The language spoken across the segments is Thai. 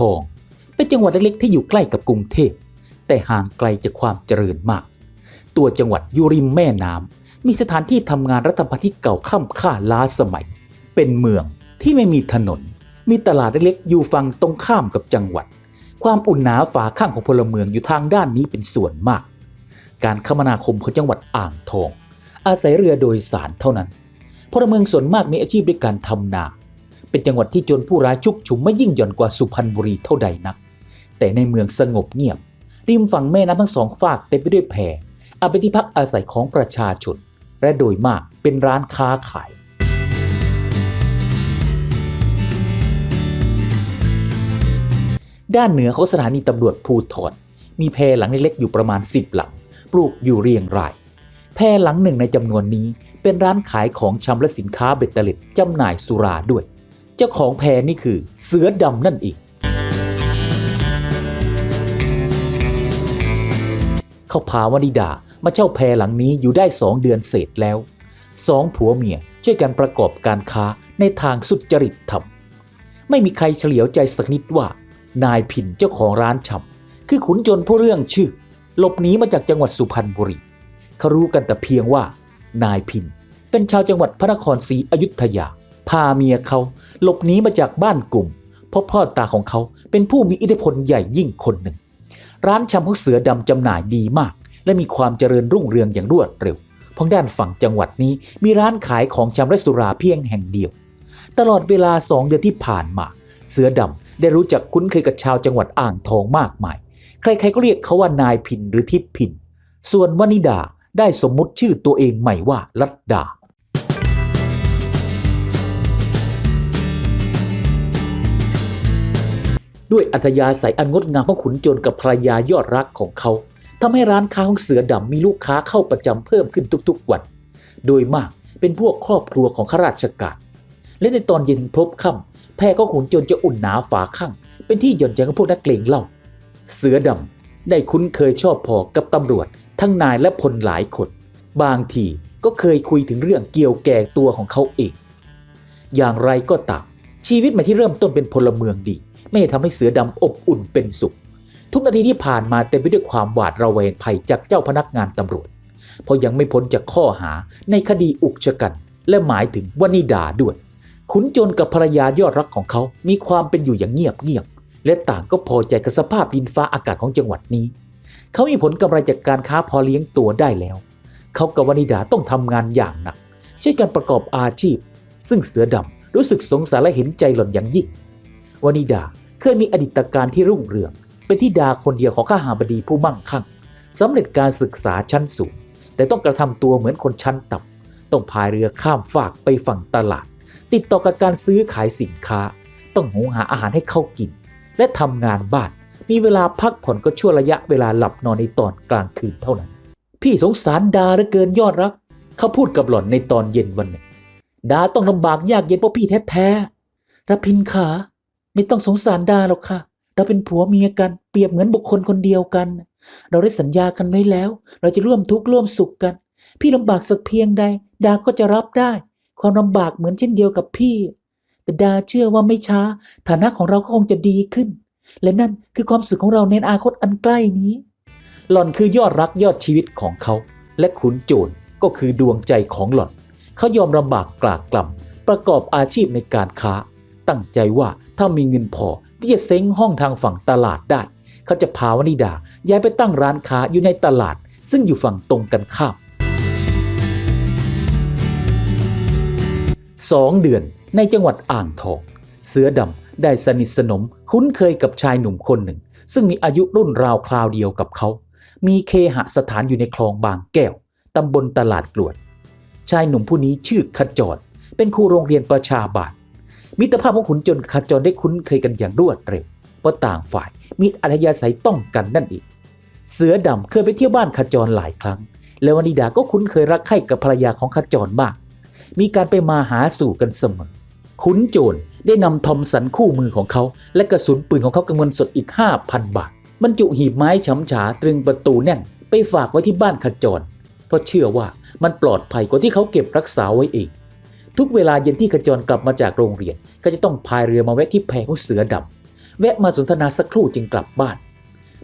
ทอง เป็นจังหวัดเล็กๆที่อยู่ใกล้กับกรุงเทพ แต่ห่างไกลจากความเจริญมาก ตัวจังหวัดอยู่ริมแม่น้ำมีสถานที่ทำงานรัฐบาลที่เก่าค่ำค่าล้าสมัย เป็นเมืองที่ไม่มีถนน มีตลาดเล็กๆอยู่ฝั่งตรงข้ามกับจังหวัด ความอุ่นหนาฝาข้างของพลเมืองอยู่ทางด้านนี้เป็นส่วนมาก การคมนาคมของจังหวัดอ่างทอง อาศัยเรือโดยสารเท่านั้นพลเมืองส่วนมากมีอาชีพด้วยการทำนา เป็นจังหวัดที่โจรผู้ร้ายชุกชุมไม่ยิ่งหย่อนกว่าสุพรรณบุรีเท่าใดนัก แต่ในเมืองสงบเงียบ ริมฝั่งแม่น้ำทั้งสองฝากเต็มไปด้วยแพอาเป็นที่พักอาศัยของประชาชน และโดยมากเป็นร้านค้าขาย ด้านเหนือของสถานีตำรวจภูทรมีแพหลังเล็กๆอยู่ประมาณ 10 หลัง ปลูกอยู่เรียงรายแพรหลังหนึ่งในจำนวนนี้เป็นร้านขายของชำและสินค้าเบ็ดเตล็ดจำหน่ายสุราด้วย จ้าของแพนี่คือเสือดำนั่นเองเขาพาวนิดามาเช่าแพหลังนี้อยู่ได้สองเดือนเศษแล้วสองผัวเมียช่วยกันประกอบการค้าในทางสุจริตธรรม ไม่มีใครเฉลียวใจสักนิดว่า นายพินเจ้าของร้านชำคือขุนจนผู้เรื่องชื่อ หลบหนีมาจากจังหวัดสุพรรณบุรีเขารู้กันแต่เพียงว่า นายพินเป็นชาวจังหวัดพระนครศรีอยุธยา พาเมียเขาหลบหนีมาจากบ้านกลุ่ม เพราะพ่อตาของเขาเป็นผู้มีอิทธิพลใหญ่ยิ่งคนหนึ่ง ร้านชำของเสือดำจำหน่ายดีมาก และมีความเจริญรุ่งเรืองอย่างรวดเร็วเพราะด้านฝั่งจังหวัดนี้มีร้านขายของชำและสุราเพียงแห่งเดียว ตลอดเวลาสองเดือนที่ผ่านมา เสือดำได้รู้จักคุ้นเคยกับชาวจังหวัดอ่างทองมากมาย ใครๆก็เรียกเขาว่านายพินหรือทิพพิน ส่วนวนิดาได้สมมติชื่อตัวเองใหม่ว่าลัดดา ด้วยอัธยาศัยอันงดงามของขุนโจรกับภรรยายอดรักของเขาทำให้ร้านค้าของเสือดำมีลูกค้าเข้าประจำเพิ่มขึ้นทุกๆวัน โดยมากเป็นพวกครอบครัวของข้าราชการ และในตอนเย็นพบค่ำแพรก็ขุนโจรจะอุ่นหนาฝาข้างเป็นที่หย่อนใจของพวกนักเลงเหล่าเสือดำได้คุ้นเคยชอบพอกับตำรวจ ทั้งนายและพลหลายคน บางทีก็เคยคุยถึงเรื่องเกี่ยวแก่ตัวของเขาเอง อย่างไรก็ตามชีวิตใหม่ที่เริ่มต้นเป็นพลเมืองดี ไม่ได้ทำให้เสือดำอบอุ่นเป็นสุข ทุกนาทีที่ผ่านมาเต็มไปด้วยความหวาดระแวงภัยจากเจ้าพนักงานตำรวจ เพราะยังไม่พ้นจากข้อหาในคดีอุกชะกัน และหมายถึงวนิดาด้วย ขุนโจรกับภรรยายอดรักของเขามีความเป็นอยู่อย่างเงียบเงียบและต่างก็พอใจกับสภาพดินฟ้าอากาศของจังหวัดนี้ เขามีผลกำไรจากการค้าพอเลี้ยงตัวได้แล้ว เขากับวนิดาต้องทำงานอย่างหนักช่วยกันประกอบอาชีพ ซึ่งเสือดำรู้สึกสงสารและเห็นใจหล่อนอย่างยิ่งวนิดา เคยมีอดีตการที่รุ่งเรือง เป็นที่ดาคนเดียวของข้าหาบดีผู้มั่งคั่งสำเร็จการศึกษาชั้นสูง แต่ต้องกระทำตัวเหมือนคนชั้นต่ำต้องพายเรือข้ามฝากไปฝั่งตลาด ติดต่อกับการซื้อขายสินค้า ต้องหุงหาอาหารให้เข้ากิน และทำงานบ้านมีเวลาพักผ่อนก็ชั่วระยะเวลาหลับนอนในตอนกลางคืนเท่านั้น พี่สงสารดาเหลือเกินยอดรัก เขาพูดกับหล่อนในตอนเย็นวันหนึ่งดาต้องลำบากยากเย็นเพราะพี่แท้ๆระพินขา ไม่ต้องสงสารดาหรอกค่ะ เราเป็นผัวเมียกัน เปรียบเหมือนบุคคลคนเดียวกัน เราได้สัญญากันไว้แล้ว เราจะร่วมทุกข์ร่วมสุขกัน พี่ลำบากสักเพียงใด ดาก็จะรับได้ ความลำบากเหมือนเช่นเดียวกับพี่ แต่ดาเชื่อว่าไม่ช้า ฐานะของเราก็คงจะดีขึ้น และนั่นคือความสุขของเราในอนาคตอันใกล้นี้ หล่อนคือยอดรักยอดชีวิตของเขา และขุนโจรก็คือดวงใจของหล่อน เขายอมลำบากกลากกล่ำประกอบอาชีพในการค้า ตั้งใจว่า ถ้ามีเงินพอที่จะเซ้งห้องทางฝั่งตลาดได้ เขาจะพาวนิดาย้ายไปตั้งร้านค้าอยู่ในตลาด ซึ่งอยู่ฝั่งตรงกันข้ามสองเดือนในจังหวัดอ่างทอง เสือดำได้สนิทสนมคุ้นเคยกับชายหนุ่มคนหนึ่ง ซึ่งมีอายุรุ่นราวคราวเดียวกับเขา มีเคหสถานอยู่ในคลองบางแก้วตำบลตลาดกลวด ชายหนุ่มผู้นี้ชื่อขจร เป็นครูโรงเรียนประชาบาล มิตรภาพของขุนจนขจรได้คุ้นเคยกันอย่างรวดเร็วเพราะต่างฝ่ายมีอัธยาศัยต้องกันนั่นเองเสือดำเคยไปเที่ยวบ้านขจรหลายครั้ง และวนิดาก็คุ้นเคยรักใคร่กับภรรยาของขจรมาก มีการไปมาหาสู่กันเสมอ ขุนโจรได้นำทอมสันคู่มือของเขา และกระสุนปืนของเขากับเงินสดอีก 5,000 บาทบรรจุหีบไม้ช้ำฉาตรึงประตูแน่น ไปฝากไว้ที่บ้านขจร เพราะเชื่อว่ามันปลอดภัยกว่าที่เขาเก็บรักษาไว้เอง ทุกเวลาเย็นที่ขจรกลับมาจากโรงเรียน ก็จะต้องพายเรือมาแวะที่แพของเสือดำแวะมาสนทนาสักครู่จึงกลับบ้าน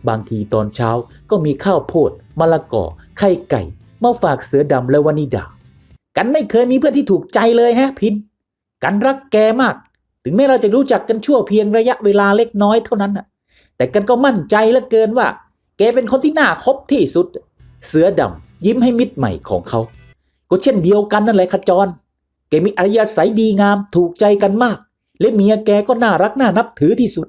บางทีตอนเช้าก็มีข้าวโพดมะละกอไข่ไก่มาฝากเสือดำและวานิดา กันไม่เคยมีเพื่อนที่ถูกใจเลยฮะพิน กันรักแกมาก ถึงแม้เราจะรู้จักกันชั่วเพียงระยะเวลาเล็กน้อยเท่านั้นน่ะ แต่กันก็มั่นใจเหลือเกินว่า แกเป็นคนที่น่าคบที่สุด เสือดำยิ้มให้มิตรใหม่ของเขา ก็เช่นเดียวกันนั่นแหละขจร แกมีอารยสัยดีงามถูกใจกันมาก และเมียแกก็น่ารักน่านับถือที่สุด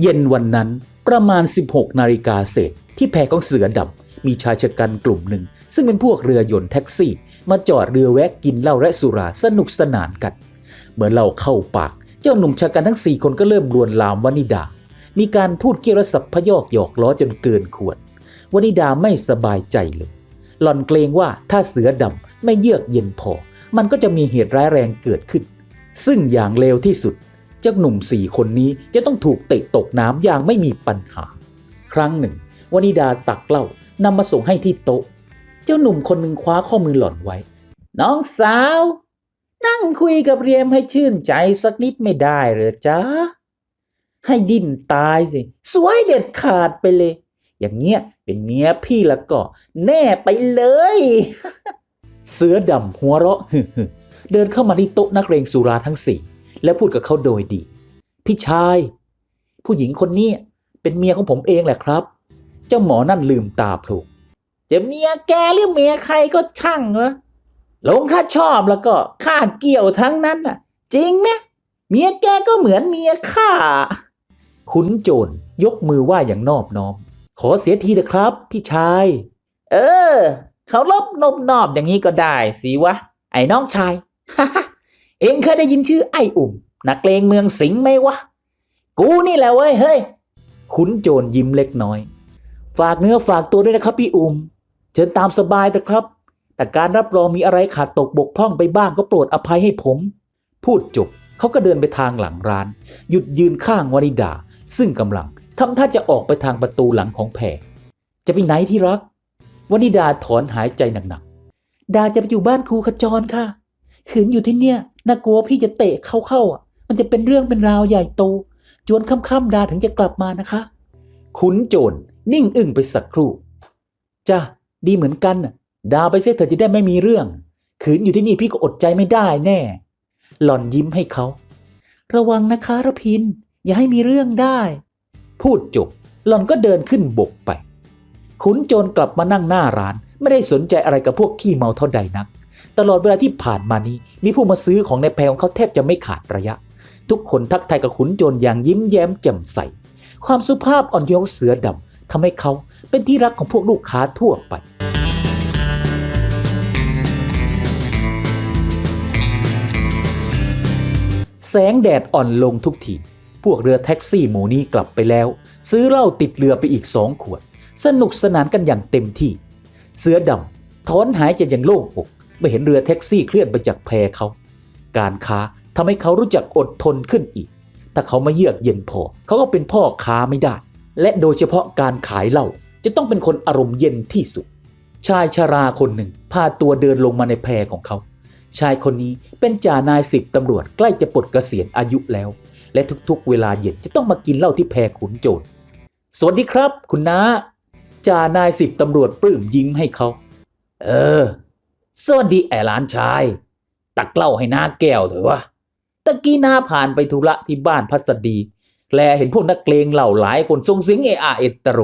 เย็นวันนั้นประมาณ 16 นาฬิกาเศษ ที่แพของเสือดำมีชายชะกันกลุ่มหนึ่ง ซึ่งเป็นพวกเรือยนต์แท็กซี่ มาจอดเรือแวะกินเหล้าและสุราสนุกสนานกัน เมื่อเหล้าเข้าปาก เจ้าหนุ่มชะกันทั้งสี่คนก็เริ่มลวนลามวนิดา มีการพูดเกี่ยวกับสับพยอกหยอกล้อจนเกินควร วนิดาไม่สบายใจเลย หล่อนเกรงว่าถ้าเสือดำไม่เยือกเย็นพอ มันก็จะมีเหตุร้ายแรงเกิดขึ้น ซึ่งอย่างเลวที่สุด เจ้าหนุ่มสี่คนนี้จะต้องถูกเตะตกน้ำอย่างไม่มีปัญหา ครั้งหนึ่งวนิดาตักเหล้านำมาส่งให้ที่โต๊ะ เจ้าหนุ่มคนหนึ่งคว้าข้อมือหล่อนไว้ น้องสาว นั่งคุยกับเรียมให้ชื่นใจสักนิดไม่ได้หรือจ๊ะให้ดิ้นตายสิ สวยเด็ดขาดไปเลย อย่างเงี้ยเป็นเมียพี่แล้วก็แน่ไปเลย เสือดำหัวเราะฮึเดินเข้ามาที่โต๊ะนักเรงสุราทั้งสี่แล้วพูดกับเขาโดยดี พี่ชาย ผู้หญิงคนนี้เป็นเมียของผมเองแหละครับ เจ้าหมอนั่นลืมตาโพลงจะเมียแกหรือเมียใครก็ช่างวะหลงข้าชอบแล้วก็ข้าเกี่ยวทั้งนั้นน่ะ จริงไหมเมียแกก็เหมือนเมียข้าขุนโจรยกมือไหว้อย่างนอบน้อม ขอเสียทีเถอะครับ พี่ชาย เออ เขาลบนบนอบอย่างนี้ก็ได้สิวะ ไอ้น้องชาย เองเคยได้ยินชื่อไอ้อุ่ม นักเลงเมืองสิงห์ไหมวะ กูนี่แหละเว้ยเฮ้ย ขุนโจรยิ้มเล็กน้อย ฝากเนื้อฝากตัวด้วยนะครับ พี่อุ่ม เชิญตามสบายเถอะครับ แต่การรับรองมีอะไรขาดตกบกพร่องไปบ้างก็โปรดอภัยให้ผม พูดจบเขาก็เดินไปทางหลังร้าน หยุดยืนข้างวานิดา ซึ่งกำลัง ทำท่าจะออกไปทางประตูหลังของแพรจะไปไหนที่รักวันิดาถอนหายใจหนักๆ ดาจะไปอยู่บ้านครูขจรค่ะ ขืนอยู่ที่เนี่ยน่ากลัวพี่จะเตะเข้าเข้าๆอะ มันจะเป็นเรื่องเป็นราวใหญ่โต จวนค่ำๆดาถึงจะกลับมานะคะ ขุนโจรนิ่งอึ้งไปสักครู่จ้ะดีเหมือนกันดาไปเสียเธอะจะได้ไม่มีเรื่อง ขืนอยู่ที่นี่พี่ก็อดใจไม่ได้แน่ หล่อนยิ้มให้เขา ระวังนะคะระพิน อย่าให้มีเรื่องได้ พูดจบหล่อนก็เดินขึ้นบกไป ขุนโจรกลับมานั่งหน้าร้าน ไม่ได้สนใจอะไรกับพวกขี้เมาเท่าใดนัก ตลอดเวลาที่ผ่านมานี้ มีผู้มาซื้อของในแพรของเขาแทบจะไม่ขาดระยะ ทุกคนทักทายกับขุนโจรอย่างยิ้มแย้มแจ่มใส ความสุภาพอ่อนโยนเสือดำทำให้เขาเป็นที่รักของพวกลูกค้าทั่วไปแสงแดดอ่อนลงทุกที พวกเรือแท็กซี่หมูนี้กลับไปแล้ว ซื้อเหล้าติดเรือไปอีกสองขวด สนุกสนานกันอย่างเต็มที่ เสือดำถอนหายใจอย่างโล่งอกเมื่อเห็นเรือแท็กซี่เคลื่อนไปจากแพเขา การค้าทำให้เขารู้จักอดทนขึ้นอีก ถ้าเขาไม่เยือกเย็นพอ เขาก็เป็นพ่อค้าไม่ได้ และโดยเฉพาะการขายเหล้าจะต้องเป็นคนอารมณ์เย็นที่สุด ชายชาราคนหนึ่ง พาตัวเดินลงมาในแพของเขา ชายคนนี้เป็นจ่านายสิบตำรวจใกล้จะปลดเกษียณอายุแล้ว และทุกๆ เวลาเย็นจะต้องมากินเหล้าที่แพขุนโจรสวัสดีครับ คุณน้าจ่านายสิบตำรวจปลื้มยิ้มให้เขา เออ สวัสดีแอหลานชาย ตักเหล้าให้น้าแก้วเถอะวะตะกี้น้าผ่านไปธุระที่บ้านพัสดี แลเห็นพวกนักเลงเหล่าหลายคนทรงเสิงเออาเอตโร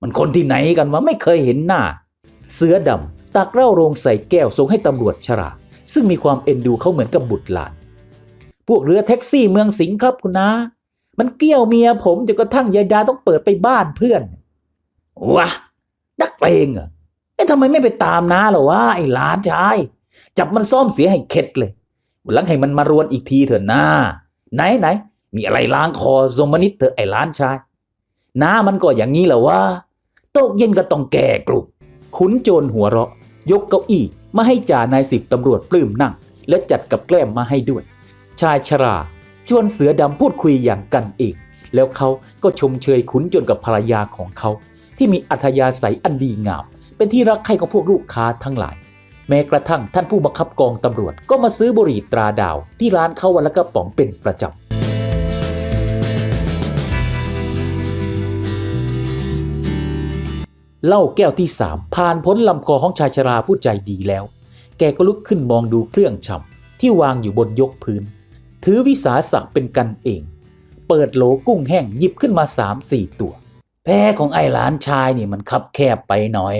มันคนที่ไหนกันวะไม่เคยเห็นหน้า เสือดำตักเหล้าโรงใส่แก้วส่งให้ตำรวจชรา ซึ่งมีความเอ็นดูเขาเหมือนกับบุตรหลาน พวกเรือแท็กซี่เมืองสิงห์ครับคุณนามันเกี้ยวเมียผมจนกระทั่งยายดาต้องเปิดไปบ้านเพื่อนวะนักเลงเหรอเอ๊ะทำไมไม่ไปตามน้าหรอวะไอ้หลานชาย จับมันซ่อมเสียให้เข็ดเลยวันหลังให้มันมารวนอีกทีเถอะน้า ไหนไหนมีอะไรล้างคอทรงมนิดเถอะไอ้หลานชายน้ามันก็อย่างนี้แหละว่าตกเย็นก็ต้องแก่กลุ่มขุนโจรหัวเราะ ยกเก้าอี้มาให้จ่านายสิบตำรวจปลื้มนั่ง และจัดกับแกล้มมาให้ด้วย ชายชรา ชวนเสือดำพูดคุยอย่างกันเองแล้วเขาก็ชมเชยขุนจรกับภรรยาของเขา ที่มีอัธยาศัยอันดีงาม เป็นที่รักใคร่ของพวกลูกค้าทั้งหลาย แม้กระทั่งท่านผู้บังคับกองตำรวจก็มาซื้อบุหรี่ตราดาว ที่ร้านเขาวันละกระป๋องเป็นประจำเหล้าแก้วที่สามผ่านพ้นลำคอของชายชราผู้ใจดีแล้ว แกก็ลุกขึ้นมองดูเครื่องชำที่วางอยู่บนยกพื้น ถือวิสาสะเป็นกันเอง เปิดโหลกุ้งแห้งหยิบขึ้นมาสามสี่ตัว แพของไอ้หลานชายนี่มันคับแคบไปหน่อย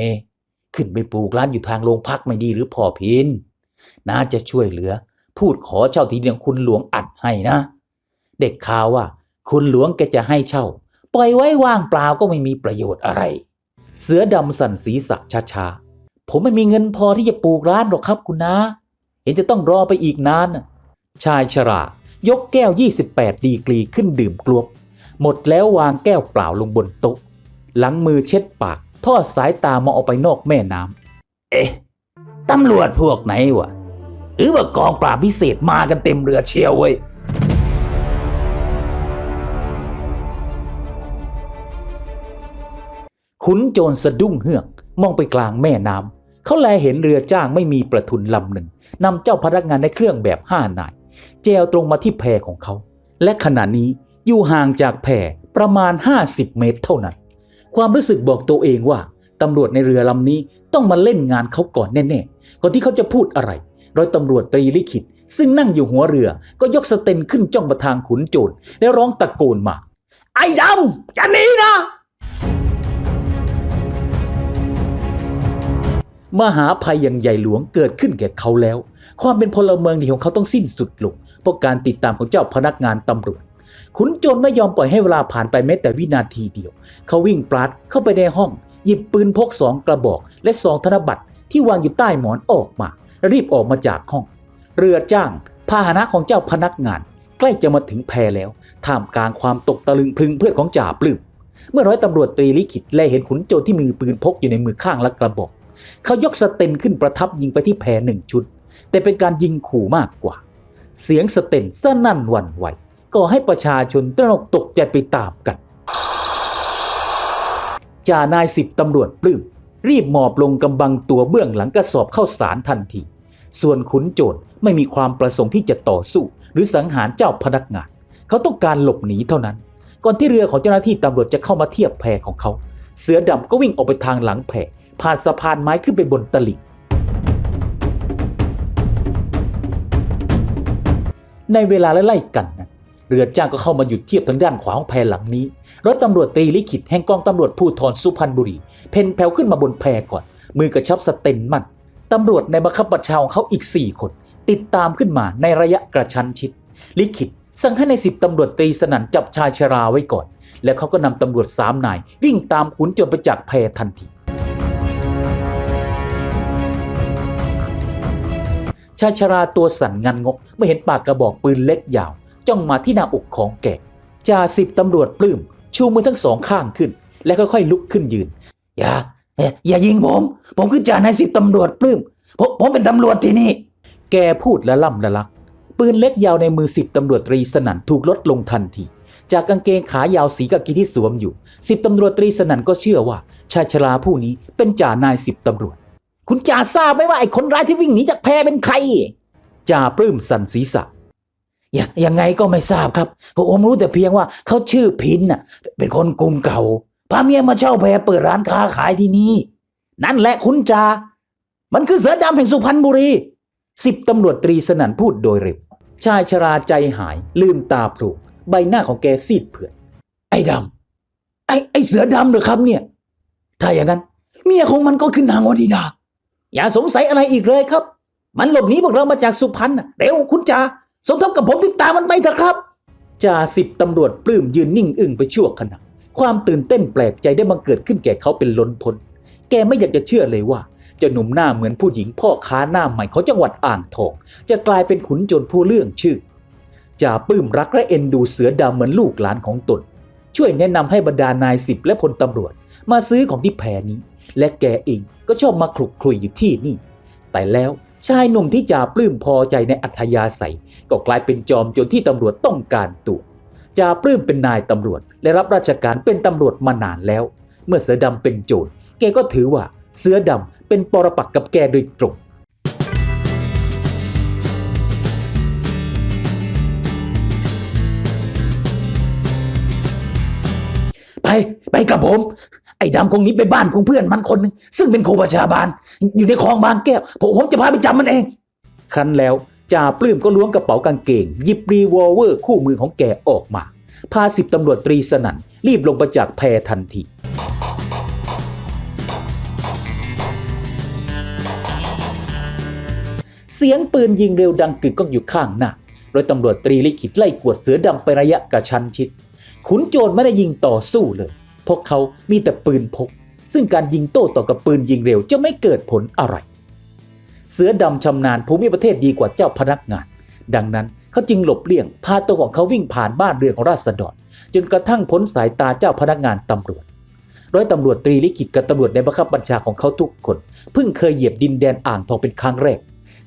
ขึ้นไปปลูกร้านอยู่ทางโรงพักไม่ดีหรือพ่อพินน้าจะช่วยเหลือ พูดขอเช่าที่ดินของคุณหลวงอัดให้นะ เด็กข่าวว่า คุณหลวงแกจะให้เช่า ปล่อยไว้ว่างเปล่าก็ไม่มีประโยชน์อะไร เสือดำสั่นศีรษะช้าๆผมไม่มีเงินพอที่จะปลูกร้านหรอกครับคุณนะ เห็นจะต้องรอไปอีกนานนะ ชายชรายกแก้ว 28 ดีกรีขึ้นดื่มกลวบหมดแล้ววางแก้วเปล่าลงบนโต๊ะหลังมือเช็ดปาก ทอดสายตามองออกไปนอกแม่น้ำเอ๊ะตำรวจพวกไหนวะ หรือว่ากองปราบพิเศษมากันเต็มเรือเชียวเว้ยขุนโจรสะดุ้งเฮือก มองไปกลางแม่น้ำเขาแลเห็นเรือจ้างไม่มีประทุนลำหนึ่งนำเจ้าพนักงานในเครื่องแบบห้านาย แจวตรงมาที่แพของเขา และขณะนี้อยู่ห่างจากแพประมาณ 50 เมตรเท่านั้น ความรู้สึกบอกตัวเองว่าตำรวจในเรือลำนี้ต้องมาเล่นงานเขาก่อนแน่ๆ ก่อนที่เขาจะพูดอะไรร้อยตำรวจตรีลิขิต ซึ่งนั่งอยู่หัวเรือก็ยกสเตนขึ้นจ้องมาทางขุนโจรและร้องตะโกนมา ไอ้ดำจะหนีนะ มหาภัยอย่างใหญ่หลวงเกิดขึ้นแก่เขาแล้ว ความเป็นพลเมืองดีของเขาต้องสิ้นสุดลง เพราะการติดตามของเจ้าพนักงานตำรวจ ขุนโจรไม่ยอมปล่อยให้เวลาผ่านไปแม้แต่วินาทีเดียว เขาวิ่งปลัดเข้าไปในห้อง หยิบปืนพกสองกระบอก และซองธนบัตรที่วางอยู่ใต้หมอนออกมารีบออกมาจากห้อง เรือจ้าง พาหนะของเจ้าพนักงาน ใกล้จะมาถึงแพแล้ว ท่ามกลางความตกตะลึงพึงเพื่อนของจ่าปลื้มเมื่อร้อยตำรวจตรีลิขิตแลเห็นขุนโจรที่มือปืนพกอยู่ในมือข้างละกระบอก เขายกสเตนขึ้นประทับยิงไปที่แพหนึ่งชุด แต่เป็นการยิงขู่มากกว่า เสียงสเตนสนั่นวันไหวก่อให้ประชาชนตระหนกตกใจไปตามกัน จ่านายสิบตำรวจปลื้มรีบหมอบลงกำบังตัวเบื้องหลังกระสอบเข้าสารทันที ส่วนขุนโจรไม่มีความประสงค์ที่จะต่อสู้ หรือสังหารเจ้าพนักงาน เขาต้องการหลบหนีเท่านั้น ก่อนที่เรือของเจ้าหน้าที่ตำรวจจะเข้ามาเทียบแพของเขา เสือดำก็วิ่งออกไปทางหลังแพผ่านสะพานไม้ขึ้นไปบนตลิ่ง ในเวลาไล่ๆกันนะเรือจ้างก็เข้ามาหยุดเทียบทางด้านขวาของแพหลังนี้รถตำรวจตรีลิขิตแห่งกองตำรวจภูธรสุพรรณบุรี เพนแผ่วขึ้นมาบนแพก่อน มือกระชับสเตนมั่นตำรวจในบังคับบัญชาของเขาอีก 4 คน ติดตามขึ้นมาในระยะกระชั้นชิด ลิขิตสั่งให้ในสิบตำรวจตรีสนั่นจับชายชราไว้ก่อน แล้วเขาก็นำตำรวจสามนายวิ่งตามขุนจรไปจากแพทันที ชายชราตัวสั่นงันงกเมื่อเห็นปากกระบอกปืนเล็กยาว จ้องมาที่หน้าอกของแกจ่าสิบตำรวจปลื้มชูมือทั้งสองข้างขึ้น และค่อยๆลุกขึ้นยืน อย่าเอ่ออย่ายิงผม ผมคือจ่านายสิบตำรวจปลื้มผมผมเป็นตำรวจที่นี่ แกพูดละล่ำละลัก ปืนเล็กยาวในมือสิบตำรวจตรีสนั่นถูกลดลงทันที จากกางเกงขายาวสีกากีที่สวมอยู่สิบตำรวจตรีสนั่นก็เชื่อว่าชายชราผู้นี้เป็นจ่านายสิบตำรวจ คุณจ่าทราบไหมว่าไอ้คนร้ายที่วิ่งหนีจากแพเป็นใครจ่าปลื้มสันศีรษะอย่ายังไงก็ไม่ทราบครับผมรู้แต่เพียงว่าเขาชื่อพินน่ะ เป็นคนกรุงเก่าพาเมียมาเช่าแพเปิดร้านค้าขายที่นี่นั่นแหละคุณจ่ามันคือเสือดำแห่งสุพรรณบุรีสิบตำรวจตรีสนั่นพูดโดยเร็วชายชราใจหาย ลืมตาโผล่ใบหน้าของแกซีดเผือดไอ้ดำไอ้ไอ้เสือดำเหรอครับเนี่ย ถ้าอย่างนั้น เมียของมันก็คือนางวดีดา อย่าสงสัยอะไรอีกเลยครับ มันหลบหนีพวกเรามาจากสุพรรณนะเร็วคุณจ่าสมทบกับผมติดตามมันไปเถอะครับจ่าสิบตำรวจปลื้มยืนนิ่งอึ้งไปชั่วขณะความตื่นเต้นแปลกใจได้บังเกิดขึ้นแก่เขาเป็นล้นพ้นแกไม่อยากจะเชื่อเลยว่าเจ้าหนุ่มหน้าเหมือนผู้หญิงพ่อค้าหน้าใหม่ของจังหวัดอ่างทองจะกลายเป็นขุนโจรผู้เรื่องชื่อจ่าปลื้มรักและเอ็นดูเสือดำเหมือนลูกหลานของตน ช่วยแนะนำให้บรรดานายสิบและพลตำรวจ มาซื้อของที่แพรนี้ และแกเองก็ชอบมาคลุกคลุยอยู่ที่นี่ แต่แล้วชายหนุ่มที่จ่าปลื้มพอใจในอัธยาศัย ก็กลายเป็นจอมจนที่ตำรวจต้องการตัวจ่าปลื้มเป็นนายตำรวจ และรับราชการเป็นตำรวจมานานแล้ว เมื่อเสือดำเป็นโจรแกก็ถือว่าเสือดำเป็นปรปักกับแกโดยตรงไปไปกับผม ไอ้ดำคงนี้ไปบ้านของเพื่อนมันคนหนึ่งซึ่งเป็นครูประชาบาล อยู่ในคลองบางแก้วผมผมจะพาไปจับมันเอง ครั้นแล้วจ่าปลื้มก็ล้วงกระเป๋ากางเกงหยิบรีวอลเวอร์คู่มือของแกออกมา พาสิบตำรวจตรีสนั่นรีบลงไปจากแพทันทีเสียงปืนยิงเร็วดังกึกก้องอยู่ข้างหน้าร้อยตำรวจตรีลิขิตไล่กวดเสือดำไประยะกระชั้นชิด ขุนโจรไม่ได้ยิงต่อสู้เลย พราะเขามีแต่ปืนพก ซึ่งการยิงโต้ต่อกับปืนยิงเร็วจะไม่เกิดผลอะไร เสือดำชำนาญภูมิประเทศดีกว่าเจ้าพนักงาน ดังนั้นเขาจึงหลบเลี่ยง พาตัวของเขาวิ่งผ่านบ้านเรือนของราษฎรจนกระทั่งพ้นสายตาเจ้าพนักงานตำรวจร้อยตำรวจตรีลิขิตกับตำรวจในบังคับบัญชาของเขาทุกคน เพิ่งเคยเหยียบดินแดนอ่างทองเป็นครั้งแรก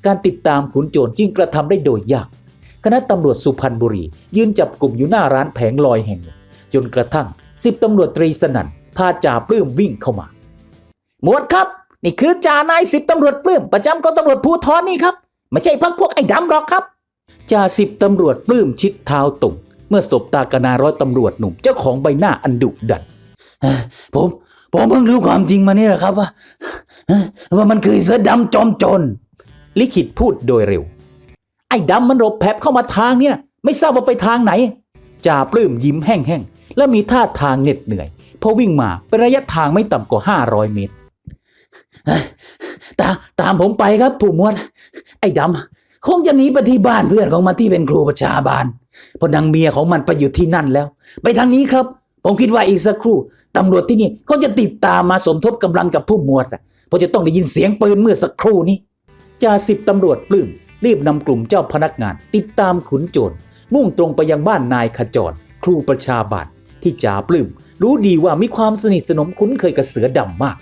การติดตามขุนโจรจึงกระทำได้โดยยาก คณะตำรวจสุพรรณบุรี ยืนจับกลุ่มอยู่หน้าร้านแผงลอยแห่งหนึ่งจนกระทั่ง สิบตำรวจตรีสนั่นพาจ่าปลื้มวิ่งเข้ามา หมวดครับ นี่คือจ่านายสิบตำรวจปลื้มประจำกองตำรวจภูธรนี่ครับ ไม่ใช่พักพวกไอ้ดำหรอกครับจ่าสิบตำรวจปลื้มชิดเท้าตุ่งเมื่อสบตากนาร้อยตำรวจหนุ่มเจ้าของใบหน้าอันดุดันผมผมเพิ่งรู้ความจริงมานี่แหละครับว่าว่ามันคือเสือดำจอมโจรลิขิตพูดโดยเร็ว ไอ้ดำมันหลบแผบเข้ามาทางเนี่ย ไม่ทราบว่าไปทางไหนจ่าปลื้มยิ้มแห้งๆ และมีท่าทางเหน็ดเหนื่อย เพราะวิ่งมาเป็นระยะทางไม่ต่ำกว่า 500 เมตรเอ้ยตามตามผมไปครับผู้หมวด ไอ้ดำคงจะหนีไปที่บ้านเพื่อนของมันที่เป็นครูประชาบาลเพราะนางเมียของมันไปอยู่ที่นั่นแล้ว ไปทางนี้ครับ ผมคิดว่าอีกสักครู่ตำรวจที่นี่เขาจะติดตามมาสมทบกำลังกับผู้หมวดเพราะจะต้องได้ยินเสียงปืนเมื่อสักครู่นี้จ่าสิบตำรวจปลื้มรีบนำกลุ่มเจ้าพนักงาน ติดตามขุนโจรมุ่งตรงไปยังบ้านนายขจร ครูประชาบาล ที่จ่าปลื้มรู้ดีว่ามีความสนิทสนมคุ้นเคยกับเสือดำมาก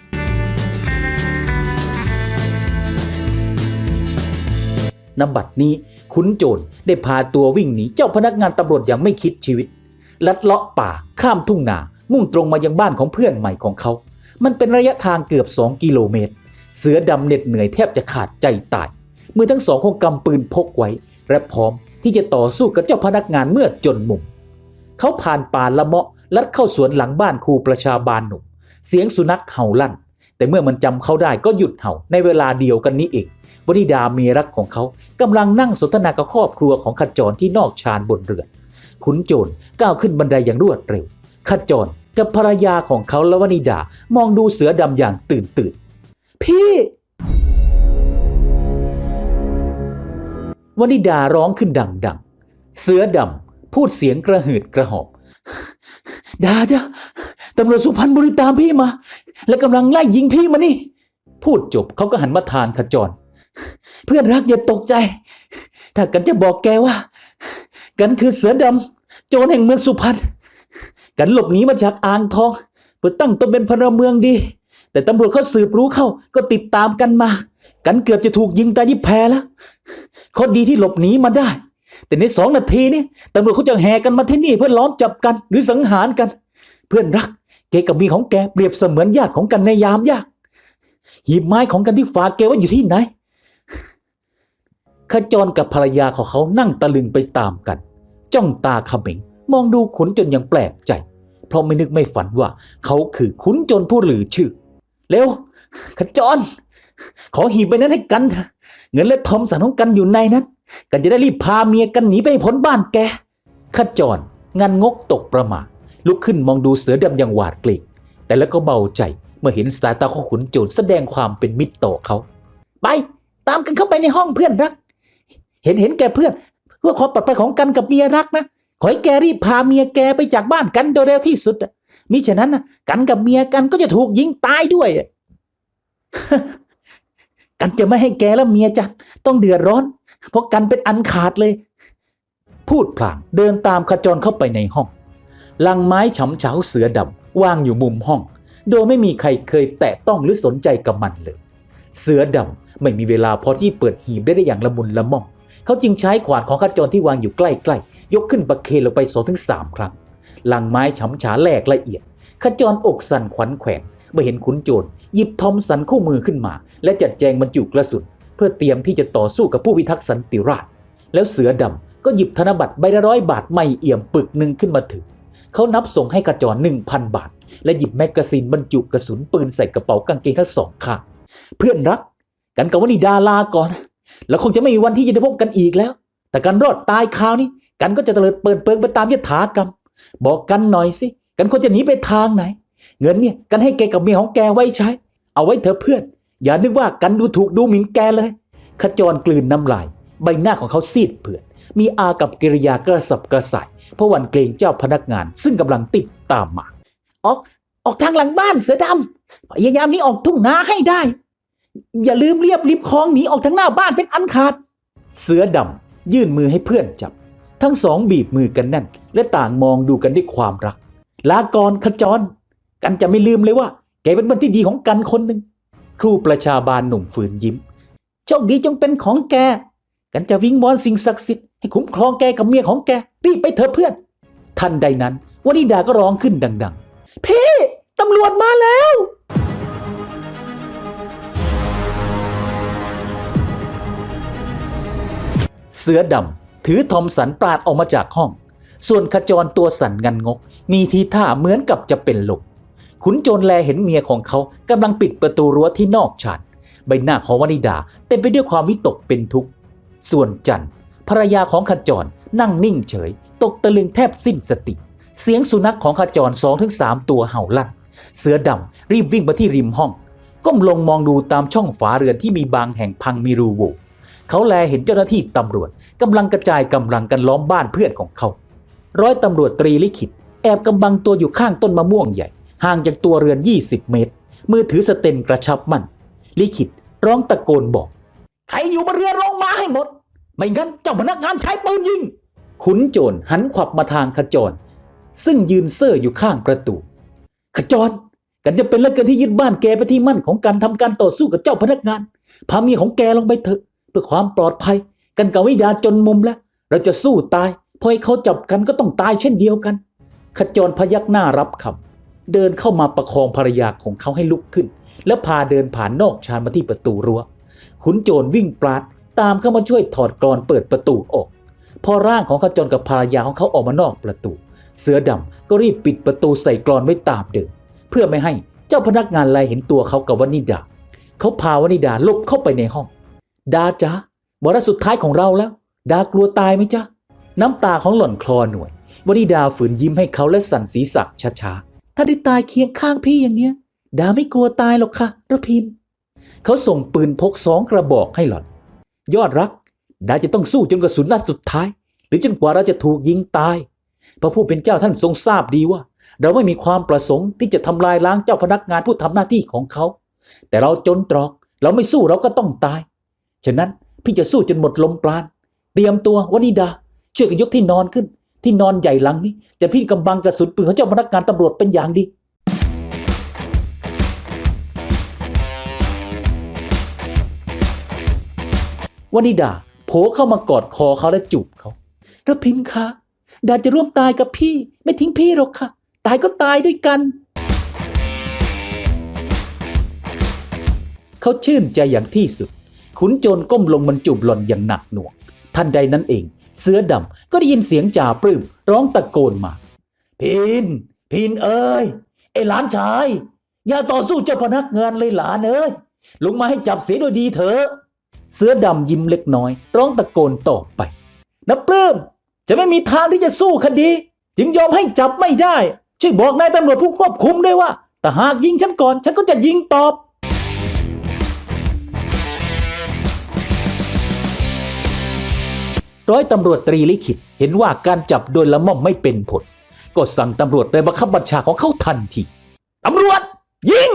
นบัดนี้ขุนโจรได้พาตัววิ่งหนีเจ้าพนักงานตำรวจอย่างไม่คิดชีวิต ลัดเลาะป่าข้ามทุ่งนา มุ่งตรงมายังบ้านของเพื่อนใหม่ของเขา มันเป็นระยะทางเกือบ 2 กิโลเมตร เสือดำเหน็ดเหนื่อยแทบจะขาดใจตายมือทั้งสองคงกำปืนพกไว้ และพร้อมที่จะต่อสู้กับเจ้าพนักงานเมื่อจนมุม เขาผ่านป่าละเมาะลัดเข้าสวนหลังบ้านครูประชาบาลหนุ่ม เสียงสุนัขเห่าลั่น แต่เมื่อมันจำเขาได้ก็หยุดเห่าในเวลาเดียวกันนี้เองวนิดาเมียรักของเขากำลังนั่งสนทนากับครอบครัวของขจรที่นอกชานบนเรือนขุนโจรก้าวขึ้นบันไดอย่างรวดเร็วขจรกับภรรยาของเขาและวนิดามองดูเสือดำอย่างตื่นตื่นพี่วนิดาร้องขึ้นดังๆ เสือดำ พูดเสียงกระหืดกระหอบดาจ้ะตำรวจสุพรรณบุรีตามพี่มา และกำลังไล่ยิงพี่มานี่ พูดจบเขาก็หันมาทานขจร เพื่อนรักอย่าตกใจ ถ้ากันจะบอกแกว่า กันคือเสือดำโจรแห่งเมืองสุพรรณกันหลบหนีมาจากอ่างทองเพื่อตั้งตนเป็นพลเมืองดี แต่ตำรวจเขาสืบรู้เข้าก็ติดตามกันมา กันเกือบจะถูกยิงตายยิบแพ้แล้วเขาดีที่หลบหนีมาได้ แต่ในสองนาทีนี้ตำรวจเขาจะแห่กันมาที่นี่เพื่อล้อมจับกันหรือสังหารกัน เพื่อนรักแกกับมีของแกเปรียบเสมือนญาติของกันในยามยาก หีบไม้ของกันที่ฝากแกไว้อยู่ที่ไหนขจรกับภรรยาของเขานั่งตะลึงไปตามกัน จ้องตาเขม็งมองดูขุนจนยังแปลกใจ เพราะไม่นึกไม่ฝันว่า เขาคือขุนจนผู้หลือชื่อ เร็วขจร ขอหีบไปนั้นให้กันเถอะ เงินและทอมสันของกันอยู่ในนั้น กันจะได้รีบพาเมียกันหนีไปพ้นบ้านแกขจรงันงกตกประมาลุกขึ้นมองดูเสือดำอย่างหวาดเกรงแต่แล้วก็เบาใจเมื่อเห็นสายตาของขุนโจรแสดงความเป็นมิตรต่อเขาไปตามกันเข้าไปในห้องเพื่อนรัก เห็นเห็นแกเพื่อน เพื่อความปลอดภัยของกันกับเมียรักนะขอให้แกรีบพาเมียแกไปจากบ้านกันโดยเร็วที่สุดมิฉะนั้นนะกันกับเมียกันก็จะถูกยิงตายด้วย กันจะไม่ให้แกและเมียจันต้องเดือดร้อน เพราะกันเป็นอันขาดเลย พูดพลางเดินตามขจรเข้าไปในห้อง ลังไม้ฉำเฉาเสือดำวางอยู่มุมห้อง โดยไม่มีใครเคยแตะต้องหรือสนใจกับมันเลย เสือดำไม่มีเวลาพอที่เปิดหีบได้ได้อย่างละมุนละม่อมเขาจึงใช้ขวานของขจรที่วางอยู่ใกล้ๆยกขึ้นประเคนลงไปสองถึงสามครั้งลังไม้ฉำฉาแหลกละเอียดขจรอกสั่นขวัญแขวน มื่อเห็นขุนโจรหยิบทอมสันคู่มือขึ้นมา และจัดแจงบรรจุกระสุน เพื่อเตรียมที่จะต่อสู้กับผู้พิทักษ์สันติราษฎร์แล้วเสือดำก็หยิบธนบัตรใบละร้อยบาทไม่เอี่ยมปึกหนึ่งขึ้นมาถือเขานับส่งให้ขจรหนึ่งพันบาท และหยิบแมกกาซีนบรรจุกระสุนปืนใส่กระเป๋ากางเกงทั้งสองข้างเพื่อนรักกันกับวนิดาลาก่อนแล้วคงจะไม่มีวันที่จะได้พบกันอีกแล้ว แต่การรอดตายคราวนี้กันก็จะเตลิดเปิดเปิงไปตามยถากรรม บอกกันหน่อยสิ กันควรจะหนีไปทางไหน เงินเนี่ยกันให้แกกับเมียของแกไว้ใช้ เอาไว้เถอะเพื่อน อย่านึกว่ากันดูถูกดูหมิ่นแกเลย ขจรกลืนน้ำลาย ใบหน้าของเขาซีดเผือดมีอากับกิริยากระสับกระส่ายเพราะวันเกรงเจ้าพนักงาน ซึ่งกำลังติดตามมาออกออกทางหลังบ้านเสือดำพยายามนี้ออกทุ่งนาให้ได้ อย่าลืมเรียบริมคลองหนีออกทางหน้าบ้านเป็นอันขาด เสือดำยื่นมือให้เพื่อนจับ ทั้งสองบีบมือกันแน่น และต่างมองดูกันด้วยความรัก ลากรขจร กันจะไม่ลืมเลยว่าแกเป็นเพื่อนที่ดีของกันคนหนึ่งครูประชาบาลหนุ่มฝืนยิ้มโชคดีจงเป็นของแก กันจะวิงวอนสิ่งศักดิ์สิทธิ์ให้คุ้มครองแกกับเมียของแกรีบไปเถอะเพื่อน ทันใดนั้นวนิดาก็ร้องขึ้นดัง ๆ พี่ตำรวจมาแล้ว เสือดำถือทอมสันปราดออกมาจากห้อง ส่วนขจรตัวสั่นงันงก มีทีท่าเหมือนกับจะเป็นลม ขุนโจรแลเห็นเมียของเขากำลังปิดประตูรั้วที่นอกชานใบหน้าของวนิดาเต็มไปด้วยความวิตกเป็นทุกข์ ส่วนจันภรรยาของขจรนั่งนิ่งเฉย ตกตะลึงแทบสิ้นสติ เสียงสุนัขของขจรสองถึงสามตัวเห่าลั่น เสือดำรีบวิ่งไปที่ริมห้อง ก้มลงมองดูตามช่องฝาเรือนที่มีบางแห่งพังมีรูโหว่เขาแลเห็นเจ้าหน้าที่ตำรวจกำลังกระจายกำลังกันล้อมบ้านเพื่อนของเขา ร้อยตำรวจตรีลิขิตแอบกำบังตัวอยู่ข้างต้นมะม่วงใหญ่ ห่างจากตัวเรือน 20 เมตร มือถือสเตนกระชับมัน ลิขิตร้องตะโกนบอก ใครอยู่บนเรือลงมาให้หมด ไม่งั้นเจ้าพนักงานใช้ปืนยิง ขุนโจรหันขวับมาทางขจร ซึ่งยืนเซ่ออยู่ข้างประตู ขจร กันจะเป็นเรื่องกันที่ยึดบ้านแกไปที่มั่นของการทำการต่อสู้กับเจ้าพนักงาน พาเมียของแกลงไปเถอะ เพื่อความปลอดภัย กันกับวิดาจนมุมแล้ว เราจะสู้ตายพอให้เขาจับกันก็ต้องตายเช่นเดียวกัน ขจรพยักหน้ารับคำ เดินเข้ามาประคองภรรยาของเขาให้ลุกขึ้น แล้วพาเดินผ่านนอกชานมาที่ประตูรั้วขุนโจรวิ่งปราดตามเข้ามาช่วยถอดกรอนเปิดประตูออก พอร่างของขจรกับภรรยาของเขาออกมานอกประตู เสือดำก็รีบปิดประตูใส่กรอนไว้ตามเดิมเพื่อไม่ให้เจ้าพนักงานไลเห็นตัวเขากับวนิดา เขาพาวนิดาลบเข้าไปในห้อง ดาจ๊ะวาระสุดท้ายของเราแล้ว ดากลัวตายไหมจ๊ะน้ำตาของหล่อนคลอหน่วยวนิดาฝืนยิ้มให้เขาและสั่นศีรษะช้าๆ ถ้าได้ตายเคียงข้างพี่อย่างเนี้ยดาไม่กลัวตายหรอกค่ะระพิน เขาส่งปืนพกสองกระบอกให้หล่อน ยอดรัก ดาจะต้องสู้จนกระสุนนัดสุดท้าย หรือจนกว่าเราจะถูกยิงตาย พระผู้เป็นเจ้าท่านทรงทราบดีว่า เราไม่มีความประสงค์ที่จะทำลายล้างเจ้าพนักงานผู้ทำหน้าที่ของเขา แต่เราจนตรอก เราไม่สู้เราก็ต้องตาย ฉะนั้นพี่จะสู้จนหมดลมปราณ เตรียมตัววนิดาช่วยกันยกที่นอนขึ้น ที่นอนใหญ่หลังนี้จะพี่กำบังกระสุนปืนของเจ้าพนักงานตำรวจเป็นอย่างดีวนิดาโผล่เข้ามากอดคอเขาและจูบเขาระพินคะดาจะร่วมตายกับพี่ ไม่ทิ้งพี่หรอกค่ะ ตายก็ตายด้วยกัน เขาชื่นใจอย่างที่สุด ขุนโจรก้มลงมันจูบหล่อนอย่างหนักหน่วง ทันใดนั้นเอง เสือดำก็ได้ยินเสียงจ่าปลื้มร้องตะโกนมา พิน พินเอ้ยไอ้หลานชาย อย่าต่อสู้เจ้าพนักงานเลยหลานเอ้ยลงมาให้จับเสียโดยดีเถอะเสือดำยิ้มเล็กน้อย ร้องตะโกนต่อไปนะปลื้มจะไม่มีทางที่จะสู้คดี จึงยอมให้จับไม่ได้ ช่วยบอกนายตำรวจผู้ควบคุมด้วยว่าแต่หากยิงฉันก่อน ฉันก็จะยิงตอบ ร้อยตำรวจตรีลิขิตเห็นว่าการจับโดยละม่อมไม่เป็นผล ก็สั่งตำรวจในบังคับบัญชาของเขาทันทีตำรวจยิง